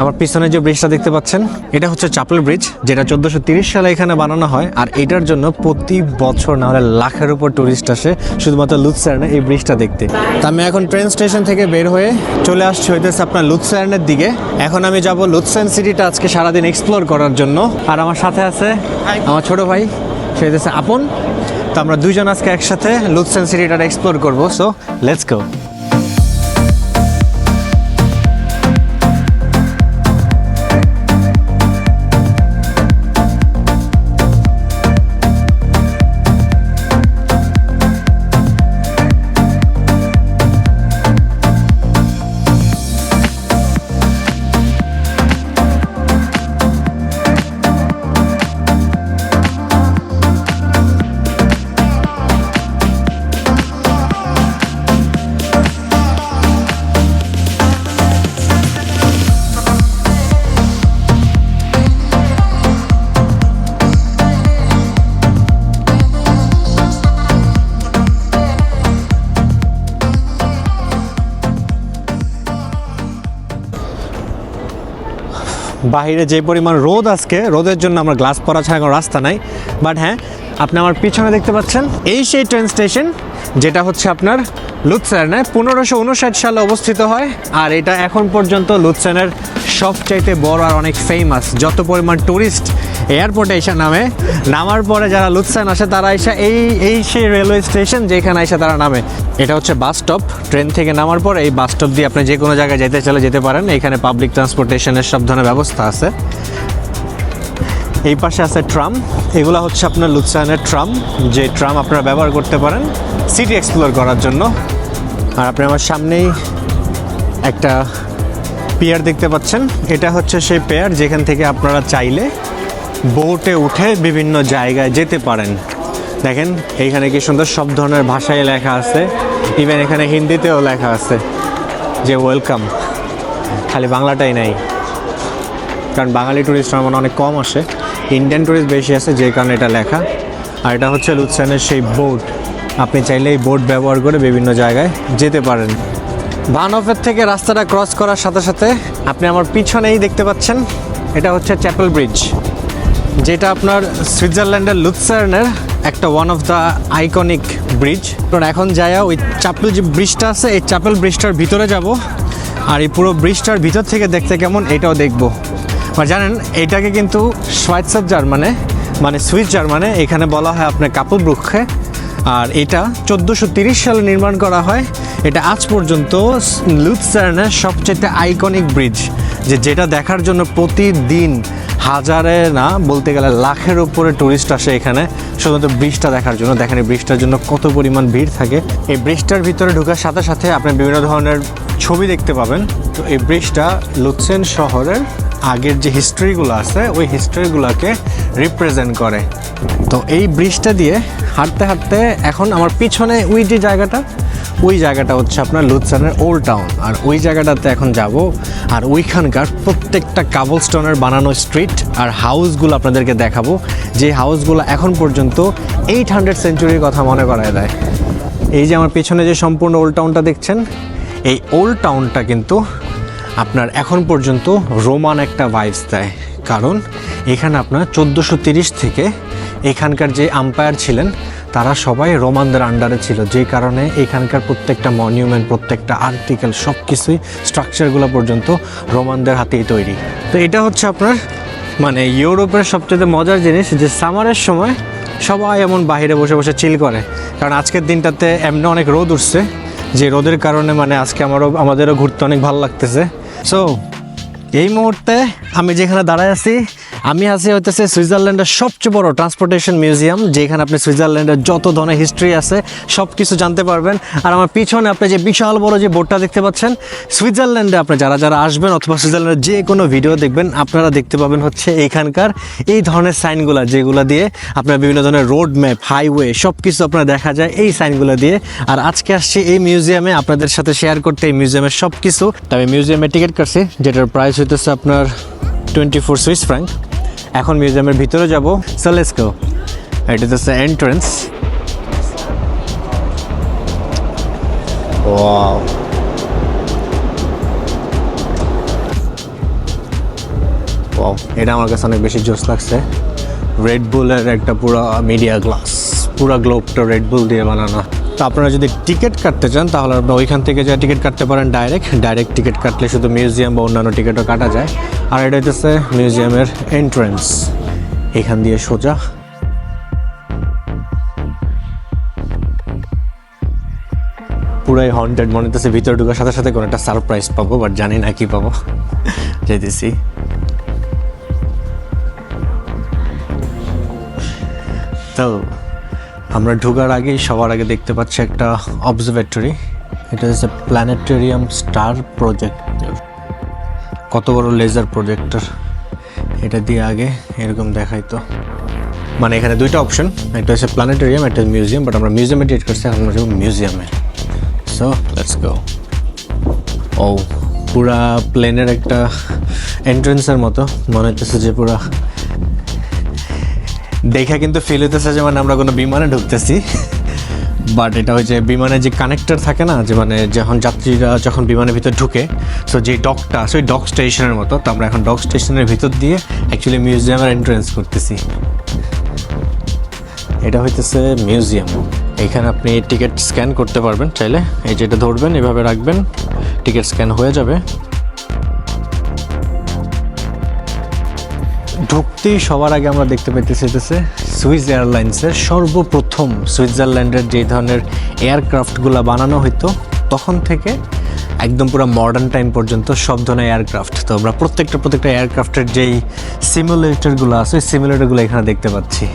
আমার পিছনে যে ব্রিজটা দেখতে পাচ্ছেন, এটা হচ্ছে চাপল ব্রিজ যেটা চোদ্দোশো সালে এখানে বানানো হয়, আর এটার জন্য প্রতি বছর না হলে লাখের উপর টুরিস্ট আসে, শুধুমাত্র লুৎসার্নে এই ব্রিজটা দেখতে। তা আমি এখন ট্রেন স্টেশন থেকে বের হয়ে চলে আসছি, হইতেছে আপনার লুৎসার্নের দিকে। এখন আমি যাব লুৎসার্ন সিটিটা আজকে সারাদিন এক্সপ্লোর করার জন্য। আর আমার সাথে আছে আমার ছোট ভাই, সে হইতেছে আপন। তো আমরা দুইজন আজকে একসাথে লুৎসার্ন সিটিটা এক্সপ্লোর করব সো লেটস গো বাইরে যে পরিমাণ রোদ আজকে, রোদের জন্য আমরা গ্লাস পরা ছাড়া কোনো রাস্তা নাই। বাট হ্যাঁ আপনি আমার পিছনে দেখতে পাচ্ছেন এই সেই ট্রেন স্টেশন যেটা হচ্ছে আপনার লুৎসার্নে, পনেরোশো উনষাট সালে অবস্থিত হয়। আর এটা এখন পর্যন্ত লুৎসার্নের সবচাইতে বড় আর অনেক ফেমাস যত পরিমাণ ট্যুরিস্ট এয়ারপোর্টে এসে নামে, নামার পরে যারা লুৎসান আসে, তারা এসে এই এই সেই রেলওয়ে স্টেশন যেখানে এসে তারা নামে। এটা হচ্ছে বাস স্টপ ট্রেন থেকে নামার পর এই বাস স্টপ দিয়ে আপনি যে কোনো জায়গায় যেতে চলে যেতে পারেন। এখানে পাবলিক ট্রান্সপোর্টেশনের সব ধরনের ব্যবস্থা আছে। এই পাশে আছে ট্রাম। এগুলো হচ্ছে আপনার লুৎসানের ট্রাম, যে ট্রাম আপনারা ব্যবহার করতে পারেন সিটি এক্সপ্লোর করার জন্য। আর আপনি আমার সামনেই একটা পেয়ার দেখতে পাচ্ছেন। এটা হচ্ছে সেই পেয়ার যেখান থেকে আপনারা চাইলে বোটে উঠে বিভিন্ন জায়গায় যেতে পারেন। দেখেন, এইখানে কি সুন্দর সব ধরনের ভাষায় লেখা আছে। ইভেন এখানে হিন্দিতেও লেখা আছে যে ওয়েলকাম খালি বাংলাটাই নাই। কারণ বাঙালি ট্যুরিস্ট আমার অনেক কম আসে। ইন্ডিয়ান ট্যুরিস্ট বেশি আছে, যে কারণে এটা লেখা। আর এটা হচ্ছে লুৎসানের সেই বোট আপনি চাইলে এই বোট ব্যবহার করে বিভিন্ন জায়গায় যেতে পারেন। ভানফের থেকে রাস্তাটা ক্রস করার সাথে সাথে আপনি আমার পিছনেই দেখতে পাচ্ছেন, এটা হচ্ছে চ্যাপেল ব্রিজ যেটা আপনার সুইজারল্যান্ডের লুৎসার্নের একটা one of the iconic bridge কারণ এখন যায় ওই চাপেল যে ব্রিজটা আছে, এই চাপেল ব্রিজটার ভিতরে যাব। আর এই পুরো ব্রিজটার ভিতর থেকে দেখতে কেমন, এটাও দেখব। আর জানেন এটাকে কিন্তু সোয়াইটসার জার্মানে মানে সুইস জার্মানে এখানে বলা হয় আপনার কাপল ব্রুক্ষে আর এটা চোদ্দোশো সালে নির্মাণ করা হয়। এটা আজ পর্যন্ত লুৎসার্নের সবচেয়ে আইকনিক ব্রিজ যে যেটা দেখার জন্য প্রতিদিন হাজারে, না, বলতে গেলে লাখের উপরে টুরিস্ট আসে এখানে। শুধুমাত্র ব্রিজটা দেখার জন্য, দেখেন এই ব্রিজটার জন্য কত পরিমাণ ভিড় থাকে। এই ব্রিজটার ভিতরে ঢোকার সাথে সাথে আপনি বিভিন্ন ধরনের ছবি দেখতে পাবেন। তো এই ব্রিজটা লুৎসেন শহরের আগের যে হিস্ট্রিগুলো আছে, ওই হিস্ট্রিগুলোকে রিপ্রেজেন্ট করে। তো এই ব্রিজটা দিয়ে হাঁটতে হাঁটতে এখন আমার পিছনে ওই যে জায়গাটা, ওই জায়গাটা হচ্ছে আপনার লুৎসানের ওল্ড টাউন আর ওই জায়গাটাতে এখন যাব, আর ওইখানকার প্রত্যেকটা কাবল স্টোনের বানানো স্ট্রিট আর হাউসগুলো আপনাদেরকে দেখাবো। যে হাউসগুলো এখন পর্যন্ত এইট হান্ড্রেড সেঞ্চুরির কথা মনে করায় দেয়। এই যে আমার পেছনে যে সম্পূর্ণ ওল্ড টাউনটা দেখছেন, এই ওল্ড টাউনটা কিন্তু আপনার এখন পর্যন্ত রোমান একটা ভাইবস দেয়। কারণ এখানে আপনার চোদ্দোশো থেকে এখানকার যে আম্পায়ার ছিলেন, তারা সবাই রোমানদের আন্ডারে ছিল। যে কারণে এখানকার প্রত্যেকটা মনিউমেন্ট প্রত্যেকটা আর্টিকেল সব কিছুই স্ট্রাকচারগুলো পর্যন্ত রোমানদের হাতেই তৈরি। তো এটা হচ্ছে আপনার মানে ইউরোপের সবচেয়ে মজার জিনিস যে সামারের সময় সবাই এমন বাইরে বসে বসে চিল করে। কারণ আজকের দিনটাতে এমনি অনেক রোদ উঠছে। যে রোদের কারণে মানে আজকে আমারও, আমাদেরও ঘুরতে অনেক ভালো লাগতেছে। সো এই মুহূর্তে আমি যেখানে দাঁড়ায় আছি আমি আছি হইতেছে সুইজারল্যান্ডের সবচেয়ে বড় ট্রান্সপোর্টেশন মিউজিয়াম যেখানে আপনি সুইজারল্যান্ডের যত ধরনের হিস্ট্রি আছে সব কিছু জানতে পারবেন। আর আমার পিছনে আপনি যে বিশাল বড় যে বোর্ডটা দেখতে পাচ্ছেন, সুইজারল্যান্ডে আপনি যারা যারা আসবেন অথবা সুইজারল্যান্ডের যে কোনো ভিডিও দেখবেন, আপনারা দেখতে পাবেন হচ্ছে এইখানকার এই ধরনের সাইনগুলো যেগুলো দিয়ে আপনার বিভিন্ন ধরনের রোড ম্যাপ হাইওয়ে সব কিছু আপনার দেখা যায় এই সাইনগুলো দিয়ে। আর আজকে আসছি এই মিউজিয়ামে আপনাদের সাথে শেয়ার করতে এই মিউজিয়ামের সব কিছু তবে মিউজিয়ামে টিকিট কাটছি, যেটার প্রাইস হইতেছে আপনার টোয়েন্টি ফোর সুইস ফ্র্যাঙ্ক এখন মিউজিয়ামের ভিতরে যাব। সলেস্কো এটা হচ্ছে এন্ট্রেন্স এটা আমার কাছে অনেক বেশি জোস লাগছে। রেড বুলের একটা পুরো মিডিয়া গ্লাস পুরো গ্লোবটা রেড বুল দিয়ে বানানো। তো আপনারা যদি টিকিট কাটতে চান, তাহলে আপনারা ওইখান থেকে যা টিকিট কাটতে পারেন ডাইরেক্ট ডাইরেক্ট টিকিট কাটলে শুধু মিউজিয়াম বা অন্যান্য টিকিটও কাটা যায়। আর এটা হচ্ছে মিউজিয়ামের এন্ট্রেন্স এখান দিয়ে সোজা। পুরাই হন্টেড মনে হচ্ছে ভিতরে ঢুকার সাথে সাথে কোনো একটা সারপ্রাইজ পাবো বাট জানি না কি পাবো। যেতেছি তো আমরা ঢোকার আগেই সবার আগে দেখতে পাচ্ছি একটা অবজারভেটরি এটা হচ্ছে প্ল্যানেটেরিয়াম স্টার প্রজেক্টর কত বড় লেজার প্রজেক্টর এটা দিয়ে আগে এরকম দেখাইতো মানে এখানে দুইটা অপশন একটা হচ্ছে প্ল্যানেটেরিয়াম একটা মিউজিয়াম বাট আমরা মিউজিয়ামে ডেট করছি, এখন আমরা মিউজিয়ামে সো লেটস গো ও, পুরা প্লেনের একটা এন্ট্রেন্সের মতো। মনে হচ্ছে যে পুরা দেখে কিন্তু ফিল হইতেছে যে মানে আমরা কোনো বিমানে ঢুকতেছি। বাট এটা হচ্ছে বিমানে যে কানেক্টর থাকে না, যে মানে যখন যাত্রীরা যখন বিমানের ভিতর ঢুকে সো যে ডকটা ওই ডক স্টেশনের মতো, তো আমরা এখন ডক স্টেশনের ভিতর দিয়ে অ্যাকচুয়ালি মিউজিয়ামের এন্ট্রেন্স করতেছি। এটা হইতেছে মিউজিয়াম এখানে আপনি টিকিট স্ক্যান করতে পারবেন চাইলে। এই যেটা ধরবেন, এভাবে রাখবেন টিকিট স্ক্যান হয়ে যাবে। ঢুকতেই সবার আগে আমরা দেখতে পাইতেছি হইতেছে সুইস এয়ারলাইন্সের সর্বপ্রথম সুইজারল্যান্ডের যে ধরনের এয়ারক্রাফটগুলো বানানো হইতো, তখন থেকে একদম পুরো মডার্ন টাইম পর্যন্ত সব ধরনের এয়ারক্রাফট। তো আমরা প্রত্যেকটা প্রত্যেকটা এয়ারক্রাফটের যেই সিমুলেটরগুলো আছে, ওই সিমুলেটরগুলো এখানে দেখতে পাচ্ছি।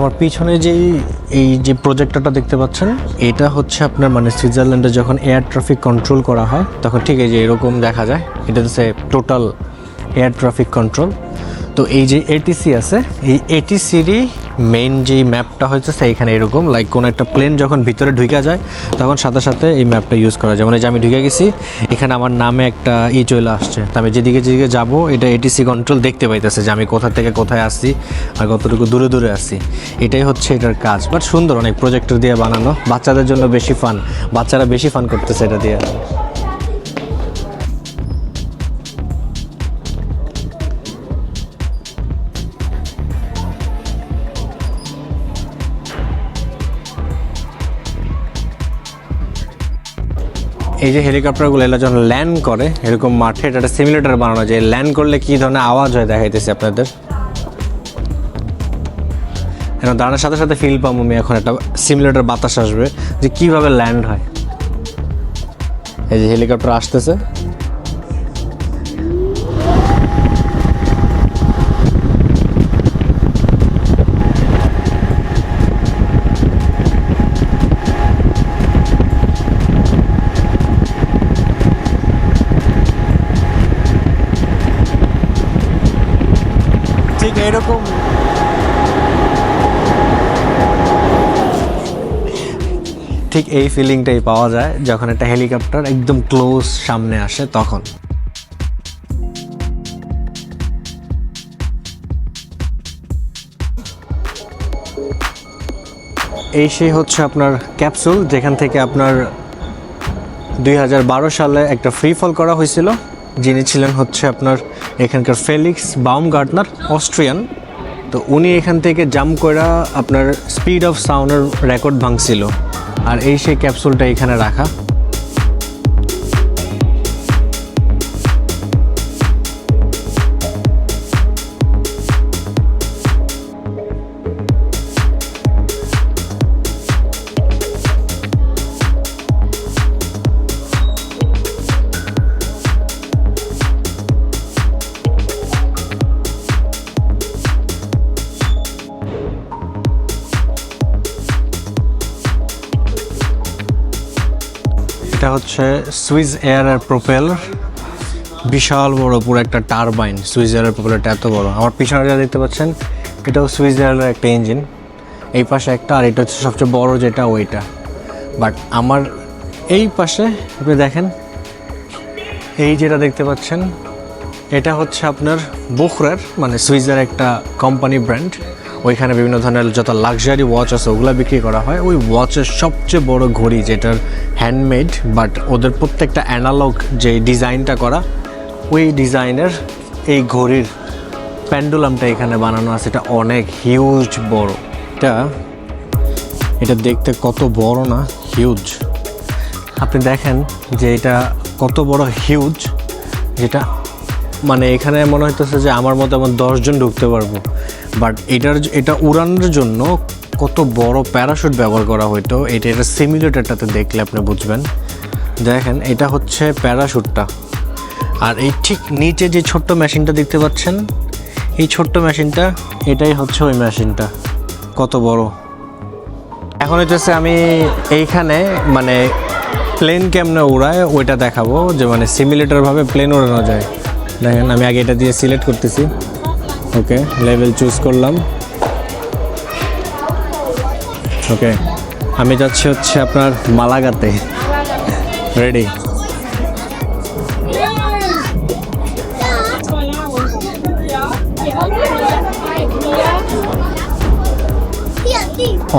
আমার পিছনে যেই এই যে প্রজেক্টরটা দেখতে পাচ্ছেন, এটা হচ্ছে আপনার মানে সুইজারল্যান্ডে যখন এয়ার ট্রাফিক কন্ট্রোল করা হয়, তখন ঠিক এই যে এরকম দেখা যায় এটা হচ্ছে টোটাল এয়ার ট্রাফিক কন্ট্রোল তো এই যে এটিসি আছে, এই এটিসিরই মেইন যে ম্যাপটা হচ্ছে সেইখানে এরকম লাইক কোনো একটা প্লেন যখন ভিতরে ঢুকে যায়, তখন সাথে সাথে এই ম্যাপটা ইউজ করা যায়। মানে যে আমি ঢুকে গেছি, এখানে আমার নামে একটা ই চলে আসছে। তো আমি যেদিকে যেদিকে যাব, এটা এটিসি কন্ট্রোল দেখতে পাইতেছে যে আমি কোথা থেকে কোথায় আসছি আর কতটুকু দূরে দূরে আসছি এটাই হচ্ছে এটার কাজ। বাট সুন্দর অনেক প্রজেক্টর দিয়ে বানানো। বাচ্চাদের জন্য বেশি ফান বাচ্চারা বেশি ফান করতেছে এটা দিয়ে। এই যে হেলিকপ্টারগুলো এগুলো যখন ল্যান্ড করে, এরকম মাঠে এটা একটা সিমিলেটর বানানো যায়। ল্যান্ড করলে কী ধরনের আওয়াজ হয় দেখাইতেছি আপনাদের? এখন দাঁড়ানোর সাথে সাথে ফিল পাম আমি এখন একটা সিমিলেটর বাতাস আসবে, যে কীভাবে ল্যান্ড হয়। এই যে হেলিকপ্টার আসতেছে। ঠিক এই ফিলিংটাই পাওয়া যায় যখন একটা হেলিকপ্টার একদম ক্লোজ সামনে আসে তখন। এই সেই হচ্ছে আপনার ক্যাপসুল যেখান থেকে আপনার দুই হাজার বারো সালে একটা ফ্রি ফল করা হয়েছিল। যিনি ছিলেন হচ্ছে আপনার এখানকার ফেলিক্স বাউম গার্ডনার অস্ট্রিয়ান তো উনি এখান থেকে জাম্প করা আপনার স্পিড অফ সাউন্ডের রেকর্ড ভাঙছিল। আর এই সেই ক্যাপসুলটা এখানে রাখা। হচ্ছে সুইস এয়ারের প্রোপেলার। বিশাল বড় পুরো একটা টারবাইন, সুইস এয়ারের প্রোপেলারটা এত বড়। আমার পিছনে যা দেখতে পাচ্ছেন, এটাও সুইস এয়ারের একটা ইঞ্জিন এই পাশে একটা আর এটা হচ্ছে সবচেয়ে বড় যেটা, ওইটা। বাট আমার এই পাশে আপনি দেখেন, এই যেটা দেখতে পাচ্ছেন, এটা হচ্ছে আপনার বুখরার মানে সুইজের একটা কোম্পানি ব্র্যান্ড ওইখানে বিভিন্ন ধরনের যত লাক্সারি ওয়াচ আছে, ওগুলো বিক্রি করা হয়। ওই ওয়াচের সবচেয়ে বড় ঘড়ি যেটার হ্যান্ডমেড বাট ওদের প্রত্যেকটা অ্যানালগ যে ডিজাইনটা করা, ওই ডিজাইনের এই ঘড়ির প্যান্ডুলামটা এখানে বানানো আছে। এটা অনেক হিউজ বড়। এটা এটা দেখতে কত বড় না হিউজ আপনি দেখেন যে এটা কত বড় হিউজ যেটা মানে এখানে মনে হইতেছে যে আমার মতো আমার দশজন ঢুকতে পারব। বাট এটার এটা উড়ানোর জন্য কত বড় প্যারাশুট ব্যবহার করা হইতো, এটা এটা সিমিলেটারটাতে দেখলে আপনি বুঝবেন। দেখেন, এটা হচ্ছে প্যারাশুটটা আর এই ঠিক নিচে যে ছোট্ট মেশিনটা দেখতে পাচ্ছেন, এই ছোট্ট মেশিনটা এটাই হচ্ছে ওই মেশিনটা কত বড়। এখন হচ্ছে আমি এইখানে মানে প্লেন কেমনে উড়ায়, ওইটা দেখাবো, যে মানে সিমিলেটর ভাবে প্লেন উড়ানো যায়। দেখেন, আমি আগে এটা দিয়ে সিলেক্ট করতেছি। ওকে লেভেল চুজ করলাম। ওকে আমি যাচ্ছি হচ্ছে আপনার মালাগাতে। রেডি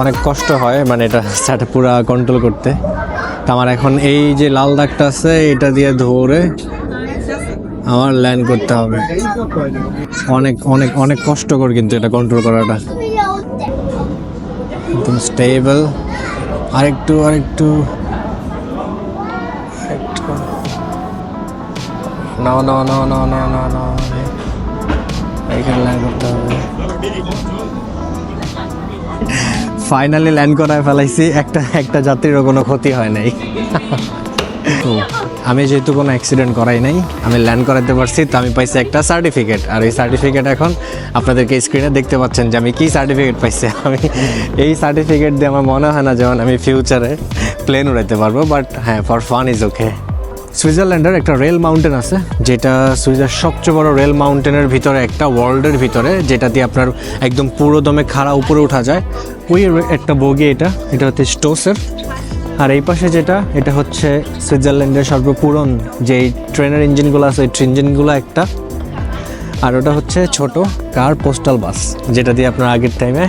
অনেক কষ্ট হয় মানে এটা সেটা পুরো কন্ট্রোল করতে। তো আমার এখন এই যে লাল দাগটা আছে, এটা দিয়ে ধরে আমার ল্যান্ড করতে হবে। অনেক অনেক অনেক কষ্টকর কিন্তু এটা কন্ট্রোল করাটা। একদম স্টেবল আরেকটু আরেকটু। না না না না না না না ল্যান্ড করতে হবে। ফাইনালি ল্যান্ড করায় ফেলাইছি। একটা একটা যাত্রীরও কোনো ক্ষতি হয় নাই। তো আমি যেহেতু কোনো অ্যাক্সিডেন্ট করাই নাই, আমি ল্যান্ড করাতে পারছি, তো আমি পাইছি একটা সার্টিফিকেট আর এই সার্টিফিকেট এখন আপনাদেরকে স্ক্রিনে দেখতে পাচ্ছেন যে আমি কি সার্টিফিকেট পাইছি। আমি এই সার্টিফিকেট দিয়ে আমার মনে হয় না যেমন আমি ফিউচারে প্লেন উড়াইতে পারব বাট হ্যাঁ ফর ফান ইজ ওকে সুইজারল্যান্ডের একটা রেল মাউন্টেন আছে, যেটা সুইজার সবচেয়ে বড় রেল মাউন্টেনের ভিতরে একটা ওয়ার্ল্ডের ভিতরে, যেটা দিয়ে আপনার একদম পুরো দমে খাড়া উপরে ওঠা যায়। ওই একটা বগি এটা এটা হচ্ছে স্টোসের আর এই পাশে যেটা, এটা হচ্ছে সুইজারল্যান্ডের সর্বপুরন যে ট্রেনের ইঞ্জিনগুলো আছে, ওই ইঞ্জিনগুলো একটা। আর ওটা হচ্ছে ছোট কার পোস্টাল বাস, যেটা দিয়ে আপনার আগের টাইমে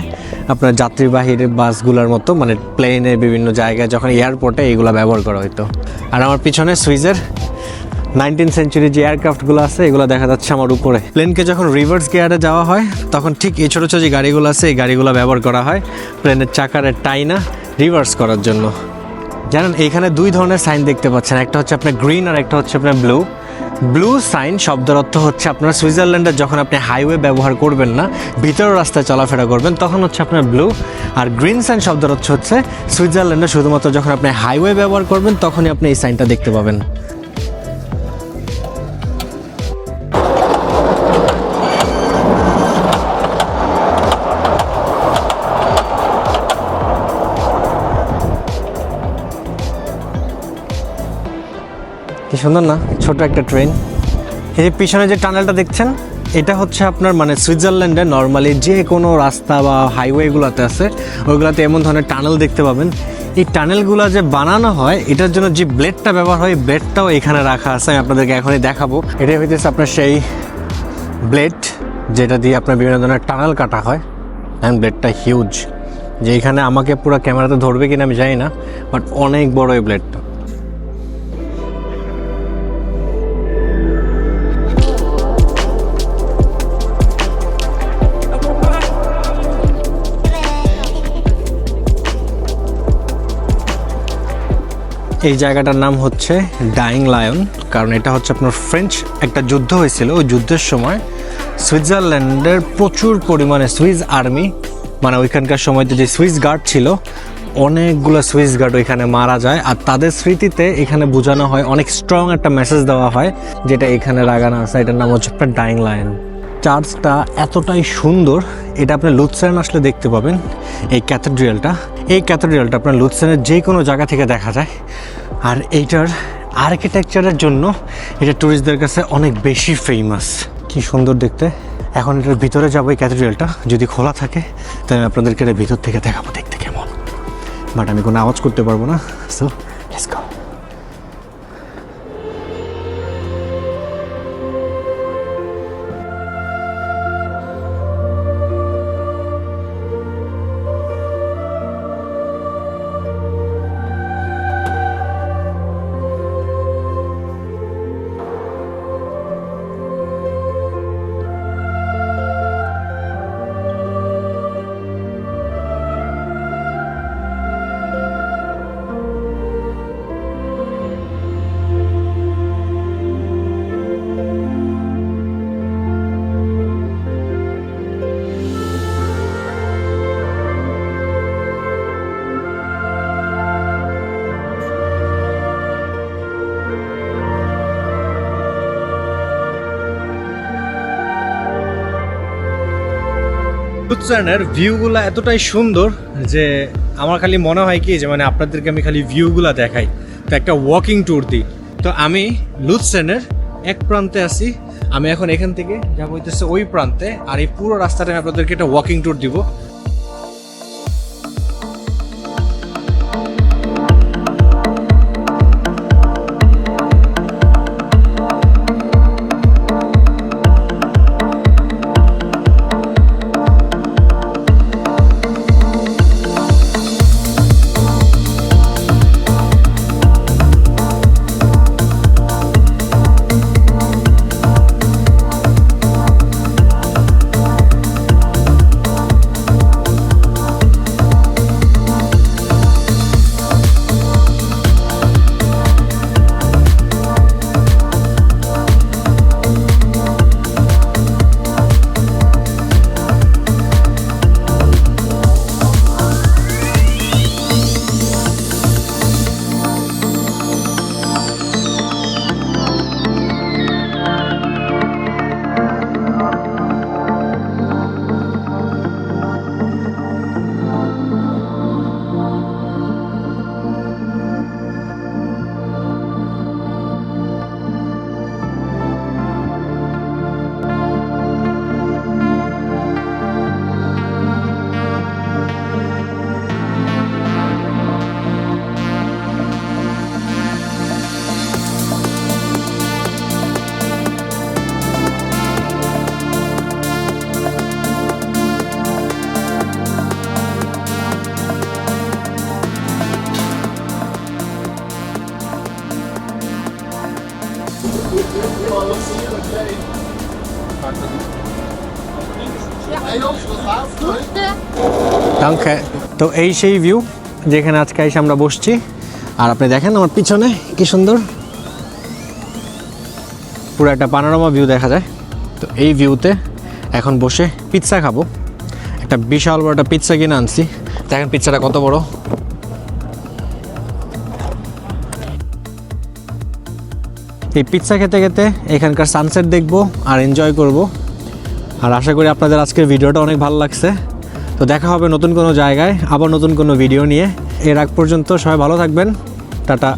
আপনার যাত্রীবাহীর বাসগুলোর মতো মানে প্লেনে বিভিন্ন জায়গায় যখন এয়ারপোর্টে এইগুলো ব্যবহার করা হতো আর আমার পিছনে সুইজের নাইনটিন সেঞ্চুরি যে এয়ারক্রাফটগুলো আছে, এগুলো দেখা যাচ্ছে আমার উপরে। প্লেনকে যখন রিভার্স গিয়ারে যাওয়া হয়, তখন ঠিক এই ছোটো ছোটো যে গাড়িগুলো আছে, এই গাড়িগুলো ব্যবহার করা হয়। প্লেনের চাকারের টাইনা রিভার্স করার জন্য। জানেন, এইখানে দুই ধরনের সাইন দেখতে পাচ্ছেন, একটা হচ্ছে আপনার গ্রিন আর একটা হচ্ছে আপনার ব্লু। ব্লু সাইন শব্দের অর্থ হচ্ছে আপনার সুইজারল্যান্ডে যখন আপনি হাইওয়ে ব্যবহার করবেন না ভিতর রাস্তায় চলাফেরা করবেন, তখন হচ্ছে আপনার ব্লু। আর গ্রিন সাইন শব্দের অর্থ হচ্ছে সুইজারল্যান্ডে শুধুমাত্র যখন আপনি হাইওয়ে ব্যবহার করবেন, তখনই আপনি এই সাইনটা দেখতে পাবেন। কি সুন্দর না? ছোট একটা ট্রেন এই যে পিছনে যে টানেলটা দেখছেন, এটা হচ্ছে আপনার মানে সুইজারল্যান্ডে নর্মালি যে কোনো রাস্তা বা হাইওয়েগুলোতে আছে ওইগুলোতে এমন ধরনের টানেল দেখতে পাবেন। এই টানেলগুলো যে বানানো হয়, এটার জন্য যে ব্লেডটা ব্যবহার হয় ব্লেডটাও এখানে রাখা আছে, আমি আপনাদেরকে এখনই দেখাবো। এটা হইতেছে আপনার সেই ব্লেড যেটা দিয়ে আপনার বিভিন্ন ধরনের টানেল কাটা হয়। অ্যান্ড ব্লেডটা হিউজ যে এখানে আমাকে পুরো ক্যামেরাতে ধরবে কিনা আমি জানি না বাট অনেক বড় এই ব্লেডটা এই জায়গাটার নাম হচ্ছে ডাইং লায়ন কারণ এটা হচ্ছে আপনার ফ্রেঞ্চ একটা যুদ্ধ হয়েছিল। ওই যুদ্ধের সময় সুইজারল্যান্ডের প্রচুর পরিমাণে সুইস আর্মি মানে ওইখানকার সময়তে যে সুইস গার্ড ছিল, অনেকগুলো সুইস গার্ড ওইখানে মারা যায়। আর তাদের স্মৃতিতে এখানে বোঝানো হয়, অনেক স্ট্রং একটা মেসেজ দেওয়া হয়, যেটা এখানে লাগানো আছে, এটার নাম হচ্ছে আপনার ডাইং লায়ন চার্চটা এতটাই সুন্দর, এটা আপনি লুৎসেন আসলে দেখতে পাবেন, এই ক্যাথেড্রিয়ালটা এই ক্যাথেড্রিয়ালটা আপনার লুৎসেনের যে কোনো জায়গা থেকে দেখা যায়। আর এইটার আর্কিটেকচারের জন্য এটা ট্যুরিস্টদের কাছে অনেক বেশি ফেমাস কি সুন্দর দেখতে। এখন এটার ভিতরে যাব এই ক্যাথেড্রিয়ালটা যদি খোলা থাকে, তাহলে আমি আপনাদেরকে এটা ভিতর থেকে দেখাবো দেখতে কেমন। বাট আমি কোনো আওয়াজ করতে পারব না। সো লেটস গো লুৎসানের ভিউগুলো এতটাই সুন্দর যে আমার খালি মনে হয় কি যে মানে আপনাদেরকে আমি খালি ভিউগুলো দেখাই। তো একটা ওয়াকিং ট্যুর দিই। তো আমি লুৎসেনের এক প্রান্তে আছি। আমি এখন এখান থেকে যা হইতেছে ওই প্রান্তে। আর এই পুরো রাস্তাটা আমি আপনাদেরকে একটা ওয়াকিং ট্যুর দিব। তো এই সেই ভিউ যেখানে আজকে এসে আমরা বসছি। আর আপনি দেখেন আমার পিছনে কি সুন্দর। পুরো একটা পানোরামা ভিউ দেখা যায়। তো এই ভিউতে এখন বসে পিৎজা খাব। একটা বিশাল বড় একটা পিৎজা কিনে আনছি। দেখেন পিৎজাটা কত বড়। এই পিৎজা খেতে খেতে এখানকার সানসেট দেখব আর এনজয় করব। আর আশা করি আপনাদের আজকের ভিডিওটা অনেক ভালো লাগছে। তো দেখা হবে নতুন কোনো জায়গায়, আবার নতুন কোনো ভিডিও নিয়ে। এর আগ পর্যন্ত সবাই ভালো থাকবেন। টাটা।